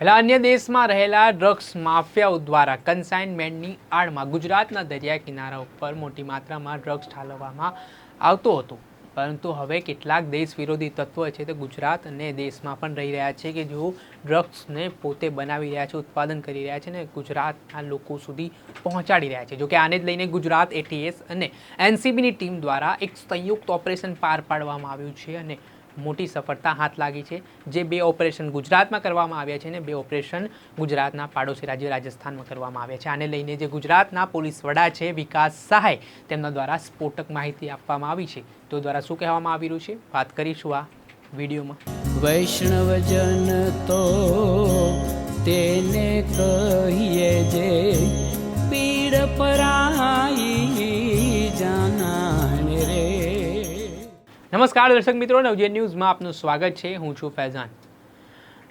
પહેલા અન્ય દેશમાં રહેલા ડ્રગ્સ માફિયાઓ દ્વારા કન્સાઇનમેન્ટની આડમાં ગુજરાતના દરિયા કિનારા ઉપર મોટી માત્રામાં ડ્રગ્સ ઠાલવવામાં આવતો હતો. પરંતુ હવે કેટલાક દેશ વિરોધી તત્વો છે તે ગુજરાત અને દેશમાં પણ રહી રહ્યા છે કે જેઓ ડ્રગ્સને પોતે બનાવી રહ્યા છે, ઉત્પાદન કરી રહ્યા છે અને ગુજરાતના લોકો સુધી પહોંચાડી રહ્યા છે. જોકે આને જ લઈને ગુજરાત એટીએસ અને એનસીબીની ટીમ દ્વારા એક સંયુક્ત ઓપરેશન પાર પાડવામાં આવ્યું છે અને મોટી સફળતા હાથ લાગી છે. જે બે ઓપરેશન ગુજરાતમાં કરવામાં આવ્યા છે અને બે ઓપરેશન ગુજરાતના પાડોશી રાજ્ય રાજસ્થાનમાં કરવામાં આવ્યા છે. આને લઈને જે ગુજરાતના પોલીસ વડા છે વિકાસ સહાય, તેમના દ્વારા સ્ફોટક માહિતી આપવામાં આવી છે. તો દ્વારા શું કહેવામાં આવી રહ્યું છે? વાત કરીશું આ વિડીયોમાં. વૈષ્ણવજન તો તેને કહીએ જે નમસ્કાર દર્શક મિત્રો નવજે ન્યૂઝમાં આપનું સ્વાગત છે. હું છું ફૈઝાન.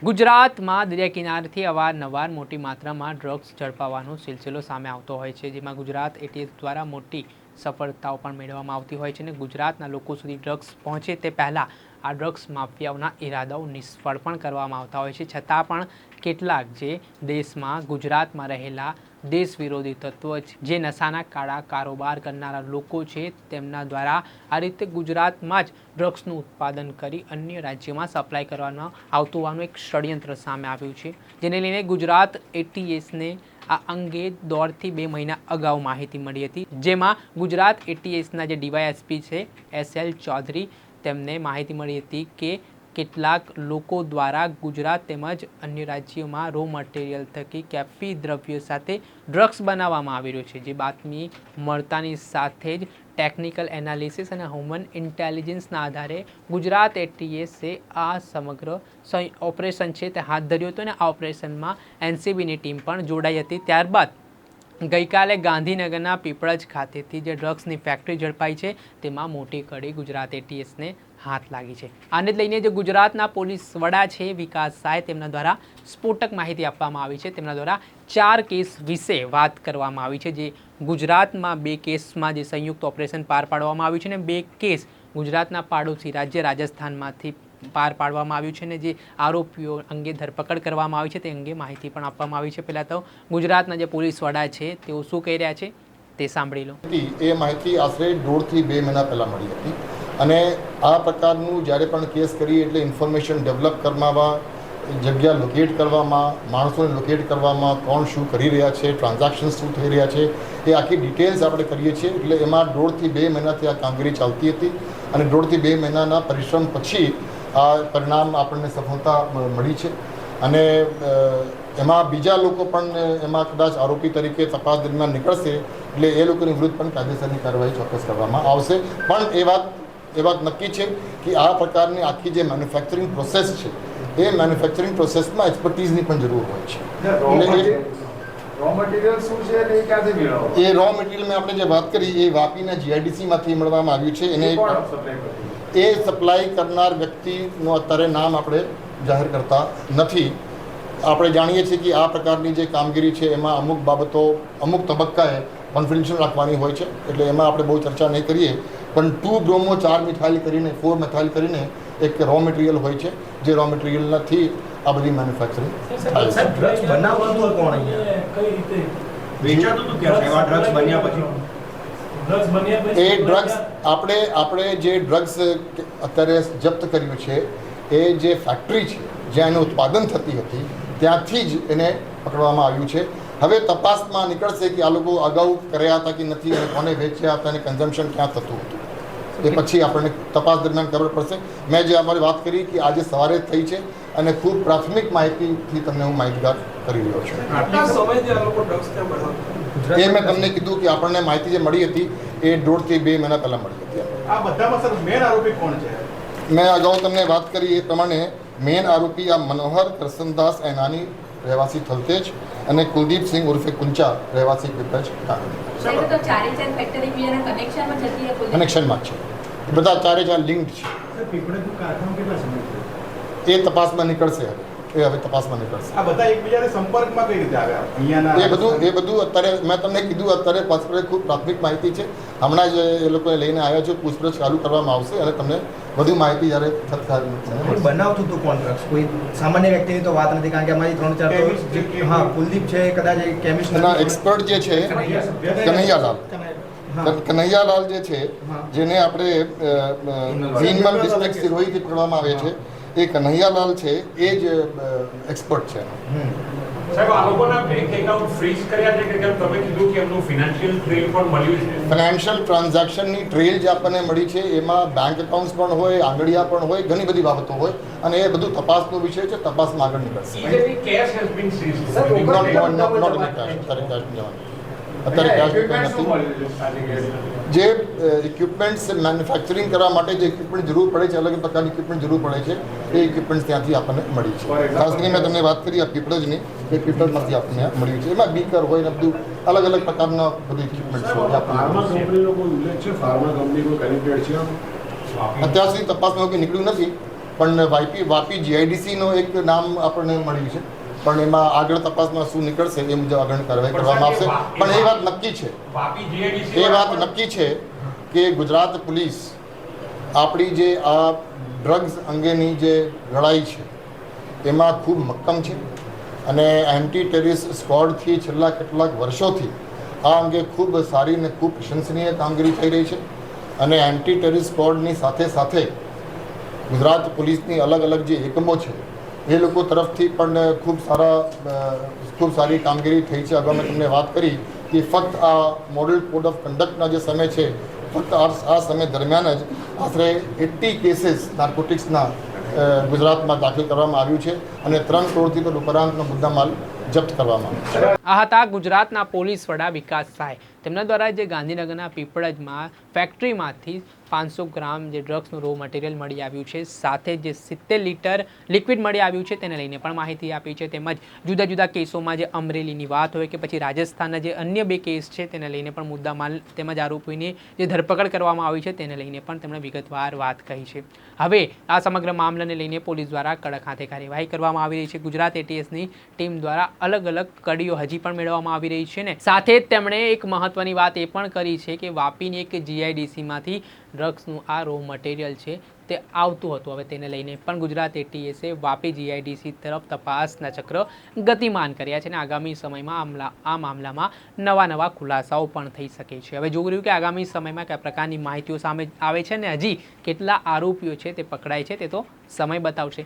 ગુજરાતમાં દરિયા કિનારથી અવારનવાર મોટી માત્રામાં ડ્રગ્સ ઝડપાવાનો સિલસિલો સામે આવતો હોય છે, જેમાં ગુજરાત એટીએસ દ્વારા મોટી સફળતાઓ પણ મેળવવામાં આવતી હોય છે અને ગુજરાતના લોકો સુધી ડ્રગ્સ પહોંચે તે પહેલાં આ ડ્રગ્સ માફિયાઓના ઈરાદાઓ નિષ્ફળ પણ કરવામાં આવતા હોય છે. છતાં પણ કેટલાક જે દેશમાં ગુજરાતમાં રહેલા દેશ વિરોધી તત્વો જે નશાના કાળા કારોબાર કરનારા લોકો છે, તેમના દ્વારા આ રીતે ગુજરાતમાં જ ડ્રગ્સનું ઉત્પાદન કરી અન્ય રાજ્યોમાં સપ્લાય કરવામાં આવતું હોવાનું એક ષડયંત્ર સામે આવ્યું છે. જેને લઈને ગુજરાત એટીએસને આ અંગે દોઢથી બે મહિના અગાઉ માહિતી મળી હતી. જેમાં ગુજરાત એટીએસના જે ડીવાયએસપી છે, એસ એલ ચૌધરી તેમને માહિતી મળી હતી કે કેટલાક લોકો દ્વારા ગુજરાત તેમજ અન્ય રાજ્યોમાં રો મટીરિયલ થકી કેફી દ્રવ્યો સાથે ડ્રગ્સ બનાવવામાં આવી રહ્યું છે. જે બાતમી મળતાની સાથે જ ટેકનિકલ એનાલિસિસ અને હ્યુમન ઇન્ટેલિજન્સના આધારે ગુજરાત એટીએસે આ સમગ્ર ઓપરેશન છે તે હાથ ધર્યું હતું અને આ ઓપરેશનમાં એનસીબીની ટીમ પણ જોડાઈ હતી. ત્યારબાદ ગઈકાલે ગાંધીનગરના પીપળજ ખાતેથી જે ડ્રગ્સની ફેક્ટરી ઝડપાઈ છે, તેમાં મોટી કડી ગુજરાત એટીએસને હાથ લાગી છે. આને જ લઈને જે ગુજરાતના પોલીસ વડા છે, વિકાસ સાય, તેમના દ્વારા સ્ફોટક માહિતી આપવામાં આવી છે. તેમના દ્વારા ચાર કેસ વિશે વાત કરવામાં આવી છે. જે ગુજરાતમાં બે કેસમાં જે સંયુક્ત ઓપરેશન પાર પાડવામાં આવ્યું છે અને બે કેસ ગુજરાતના પાડોશી રાજ્ય રાજસ્થાનમાંથી પાર પાડવામાં આવ્યું છે ને જે આરોપીઓ અંગે ધરપકડ કરવામાં આવી છે તે અંગે માહિતી પણ આપવામાં આવી છે. પહેલાં તો ગુજરાતના જે પોલીસ વડા છે, તેઓ શું કહી રહ્યા છે તે સાંભળી લો. એ માહિતી આશરે દોઢથી બે મહિના પહેલાં મળી હતી અને આ પ્રકારનું જ્યારે પણ કેસ કરીએ એટલે ઇન્ફોર્મેશન ડેવલપ કરવામાં, જગ્યા લોકેટ કરવામાં, માણસોને લોકેટ કરવામાં કોણ શું કરી રહ્યા છે ટ્રાન્ઝેક્શન શું થઈ રહ્યા છે, એ આખી ડિટેલ્સ આપણે કરીએ છીએ. એટલે એમાં દોઢથી બે મહિનાથી આ કામગીરી ચાલતી હતી અને દોઢથી બે મહિનાના પરિશ્રમ પછી આ પરિણામ આપણને સફળતા મળી છે. અને એમાં બીજા લોકો પણ એમાં કદાચ આરોપી તરીકે તપાસ દરમિયાન નીકળશે એટલે એ લોકોની વિરુદ્ધ પણ કાયદેસરની કાર્યવાહી ચોક્કસ કરવામાં આવશે. પણ એ વાત એ વાત નક્કી છે કે આ પ્રકારની આખી જે મેન્યુફેક્ચરિંગ પ્રોસેસ છે એ મેન્યુફેક્ચરિંગ પ્રોસેસમાં એક્સપર્ટીઝની પણ જરૂર હોય છે. એટલે એ- રો મટીરિયલ શું છે એ ક્યાંથી મેળવો એ રો મટીરિયલમાં આપણે જે વાત કરી એ વાપીના જીઆઈડીસીમાંથી મળવામાં આવ્યું છે. એને એ સપ્લાય કરનાર વ્યક્તિનું અત્યારે નામ આપણે જાહેર કરતા નથી. આપણે જાણીએ છીએ કે આ પ્રકારની જે કામગીરી છે એમાં અમુક બાબતો અમુક તબક્કાએ કોન્ફિડન્શિયલ રાખવાની હોય છે એટલે એમાં આપણે બહુ ચર્ચા નહીં કરીએ. પણ ટુ બ્રોમો ચાર મિથાઇલ કરીને ફોર મિથાઇલ કરીને એક રો મટીરિયલ હોય છે જે રો મટીરિયલથી આ બધી મેન્યુફેક્ચરિંગ થાય છે. ડ્રગ્સ બનાવવાનું કોણ અહીંયા? કઈ રીતે? વેચાતું હતું કે એવા ડ્રગ્સ બન્યા પછી. એ ડ્રગ્સ આપણે આપણે જે ડ્રગ્સ અત્યારે જપ્ત કર્યું છે એ જે ફેક્ટરી છે જ્યાં એનું ઉત્પાદન થતી હતી ત્યાંથી જ એને પકડવામાં આવ્યું છે. હવે તપાસમાં નીકળશે કે આ લોકો અગાઉ કર્યા હતા કે નથી અને કોને વેચ્યા હતા અને કન્ઝમ્પશન ક્યાં થતું હતું. એ પછી આપણને તપાસ દરમિયાન ખબર પડશે. મેં જે અમારી વાત કરી કે આજે સવારે થઈ છે અને ખૂબ પ્રાથમિક માહિતીથી તમને હું માહિતગાર કરી રહ્યો છું. એ મેં તમને કીધું કે આપણને માહિતી જે મળી હતી એ દોઢથી બે મહિના પહેલાં મળી હતી. આ બધામાં સર મેન આરોપી કોણ છે? મેં અગાઉ તમને વાત કરી એ પ્રમાણે મેન આરોપી આ મનોહર કરસનદાસ એનાની રહેવાસી થલતેજ અને કુલદીપસિંહ ઉર્ફે કુંચા રહેવાસી એકબીજાના કનેક્શનમાં છે. બધા ચારે ચાર લિંક છે. એ તપાસમાં નીકળશે હવે. એ હવે તપાસમાં નીકળશે. આ બધા એકબીજાને સંપર્કમાં કઈ રીતે આવ્યા? અહીંયાના એ બધું એ બધું અત્યારે મેં તમને કીધું અત્યારે પાસપોર્ટ ખૂબ પ્રાથમિક માહિતી છે. હમણાં જ એ લોકોને લઈને આવ્યા છે પૂછપરછ ચાલુ કરવામાં આવશે અને તમને વધુ માહિતી જ્યારે થતા થાય બનાવતું હતું કોણ કોઈ સામાન્ય વ્યક્તિની તો વાત નથી કારણ કે અમારી ત્રણ ચાર હા કુલદીપ છે કદાચ કેમિસ્ટ ના એક્સપર્ટ જે છે કનૈયાલાલ. કનૈયાલાલ જે છે જેને આપણે જીનમલ ડિસ્ટ્રિક્ટ સિરોહીથી કરવામાં આવે છે. એ કનૈયાલાલ છે એ જ એક્સપર્ટ છે. ફિનાન્શિયલ ટ્રાન્ઝેક્શનની ટ્રેલ જે આપણને મળી છે. એમાં બેંક એકાઉન્ટ્સ પણ હોય આંગળીયા પણ હોય ઘણી બધી બાબતો હોય. અને એ બધું તપાસનો વિષય છે તપાસમાં આગળ નીકળશે. અત્યારે કેશ કંઈ નથી. જે ઇક્વિપમેન્ટ્સ મેન્યુફેક્ચરિંગ કરવા માટે જે ઇક્વિપમેન્ટ જરૂર પડે છે અલગ પ્રકારની ઇક્વિપમેન્ટ જરૂર પડે છે એ ઇક્વિપમેન્ટ ત્યાંથી આપણને મળી છે. ખાસ કરીને મેં તમને વાત કરી આ પીપળજની એ પીપળજમાંથી આપણને મળ્યું છે. એમાં બીકર હોય ને બધું અલગ અલગ પ્રકારના બધું ઇક્વિપમેન્ટ જે ફાર્મા કંપનીનો કોઈ ઉલ્લેખ છે? ફાર્મા કંપની કોઈ કનેક્ટેડ છે? અત્યાર સુધી તપાસમાં કંઈ નીકળ્યું નથી પણ વાપી વાપી જીઆઈડીસીનો એક નામ આપણને મળ્યું છે. પણ એમાં આગળ તપાસમાં શું નીકળશે એ મુજબ આગળ કાર્યવાહી કરવામાં આવશે. પણ એ વાત નક્કી છે. એ વાત નક્કી છે કે ગુજરાત પોલીસ આપણી જે આ ડ્રગ્સ અંગેની જે લડાઈ છે એમાં ખૂબ મક્કમ છે અને એન્ટી ટેરિસ સ્કોડથી છેલ્લા કેટલાક વર્ષોથી આ અંગે ખૂબ સારી અને ખૂબ પ્રશંસનીય કામગીરી થઈ રહી છે અને એન્ટી ટેરિસ સ્કોડની સાથે સાથે ગુજરાત પોલીસની અલગ અલગ જે એકમો છે એ લોકો તરફથી પણ ખૂબ સારા ખૂબ સારી કામગીરી થઈ છે. અગાઉ મેં તમને વાત કરી કે ફક્ત આ મોડલ કોડ ઓફ કન્ડક્ટના જે સમય છે, ફક્ત આ સમય દરમિયાન જ આશરે એટી કેસીસ નાર્કોટિક્સના ગુજરાતમાં દાખલ કરવામાં આવ્યું છે અને ત્રણ કરોડથી તો ઉપરાંતનો મુદ્દામાલ જપ્ત કરવામાં આવ્યો આ હતા ગુજરાતના પોલીસ વડા વિકાસ સહાય તેમના દ્વારા જે ગાંધીનગરના પીપળજમાં ફેક્ટરીમાંથી પાંચસો ગ્રામ જે ડ્રગ્સનું રો મટીરિયલ મળી આવ્યું છે, સાથે જે સિત્તેર લીટર લિક્વિડ મળી આવ્યું છે તેને લઈને પણ માહિતી આપી છે. તેમજ જુદા જુદા કેસોમાં જે અમરેલીની વાત હોય કે પછી રાજસ્થાનના જે અન્ય બે કેસ છે તેને લઈને પણ મુદ્દામાલ તેમજ આરોપીની જે ધરપકડ કરવામાં આવી છે તેને લઈને પણ તેમણે વિગતવાર વાત કહી છે. હવે આ સમગ્ર મામલાને લઈને પોલીસ દ્વારા કડક હાથે કાર્યવાહી કરવામાં આવી રહી છે. ગુજરાત એટીએસની ટીમ દ્વારા અલગ અલગ કડીઓ હજી પણ મેળવવામાં આવી રહી છે ને સાથે તેમણે એક મહત્વની વાત એ પણ કરી છે કે વાપીની એક જીઆઈડીસીમાંથી ડ્રગ્સનું આ રો મટીરિયલ છે તે આવતું હતું. હવે તેને લઈને પણ ગુજરાત એટીએસે વાપી જીઆઈડીસી તરફ તપાસના ચક્ર ગતિમાન કર્યા છે અને આગામી સમયમાં આમલા આ મામલામાં નવા નવા ખુલાસાઓ પણ થઈ શકે છે. હવે જોઈ રહ્યું કે આગામી સમયમાં કયા પ્રકારની માહિતીઓ સામે આવે છે ને હજી કેટલા આરોપીઓ છે તે પકડાય છે તે તો સમય બતાવશે.